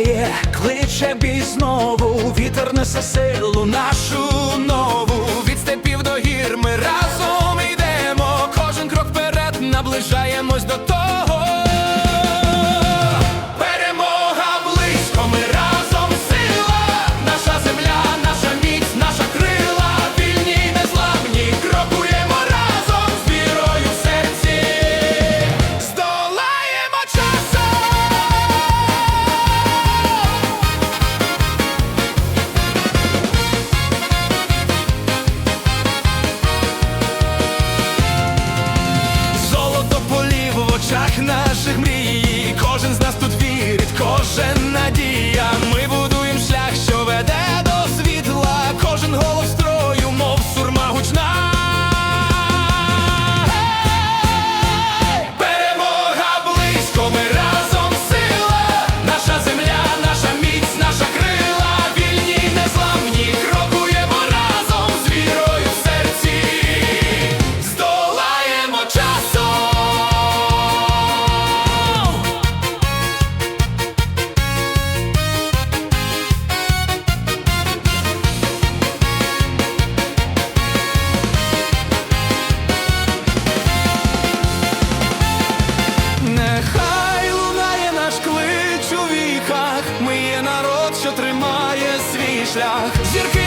лунає, кличе бій знову, вітер несе силу нашу нову. Від степів до гір ми разом йдемо, кожен крок вперед наближаємось до того. що тримає свій шлях. зірки?